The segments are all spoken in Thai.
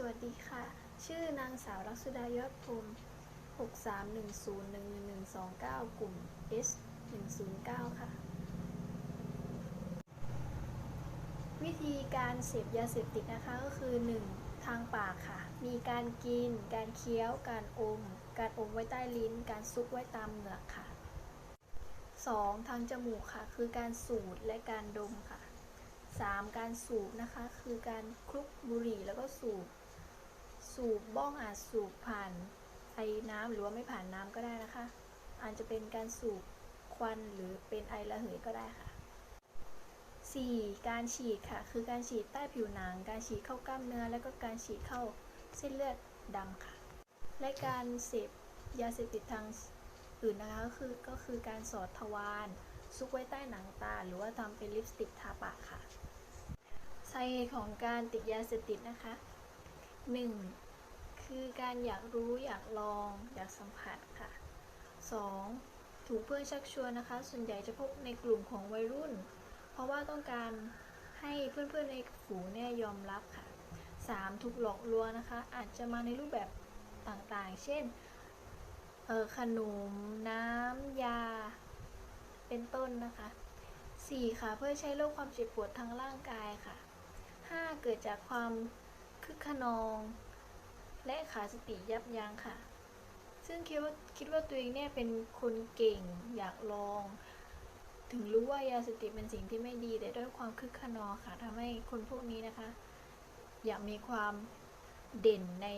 สวัสดีค่ะ ชื่อนางสาวลักษดายอดพรหม6310111129 กลุ่ม S 109 ค่ะ วิธีการเสพยาเสพติดนะคะก็คือ 1. ทางปากค่ะ มีการกิน การเคี้ยว การอม การอมไว้ใต้ลิ้น การซุกไว้ตามเหงือกค่ะ 2. ทางจมูกค่ะ คือการสูดและการดมค่ะ 3. การสูบนะคะ คือการคลุกบุหรี่แล้วก็สูบ สูบบ้องอาจสูบผ่านไอน้ำหรือว่าไม่ผ่านน้ำก็ได้นะคะ อาจจะเป็นการสูบควันหรือเป็นไอระเหยก็ได้ค่ะ 4. การฉีดค่ะ คือการฉีดใต้ผิวหนัง การฉีดเข้ากล้ามเนื้อ แล้วก็การฉีดเข้าเส้นเลือดดำค่ะ และการเสพยาเสพติดทางอื่นนะคะก็คือก็คือการสอดทวารซุกไว้ใต้หนังตา หรือว่าทำเป็นลิปสติกทาปากค่ะสาเหตุของการติดยาเสพติดนะคะ 1. คือการอยากรู้อยากลอง อยากสัมผัสค่ะ 2. ถูกเพื่อนชักชวนนะคะ ส่วนใหญ่จะพบในกลุ่มของวัยรุ่น เพราะว่าต้องการให้เพื่อนๆในฝูงเนี่ยยอมรับค่ะ 3. ถูกหลอกลวงนะคะ อาจจะมาในรูปแบบต่างๆ เช่นเออขนม น้ำยา เป็นต้นนะคะ 4. ค่ะ เพื่อใช้ลดความเจ็บปวดทางร่างกายค่ะ 5. เกิดจากความคึกขนอง และขาดสติยับยั้งค่ะ ซึ่งคิดว่าคิดว่าตัวเองเนี่ยเป็นคนเก่งอยากลอง ถึงรู้ว่ายาเสพติดเป็นสิ่งที่ไม่ดีแต่ด้วยความคึกขนองค่ะทำให้คนพวกนี้นะคะ อยากมีความเด่นใน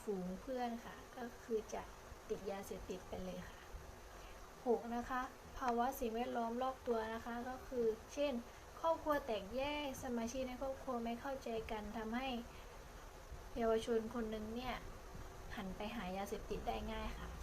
ฝูงเพื่อนค่ะ ก็คือจะติดยาเสพติดไปเลยค่ะ 6. นะคะ ภาวะสิ่งแวดล้อมรอบตัวนะคะก็คือ เช่น ครอบครัวแตกแยกสมาชิกในครอบครัวไม่เข้าใจกันทำให้ เยาวชนคนหนึ่งเนี่ยหันไปหายาเสพติดได้ง่ายค่ะ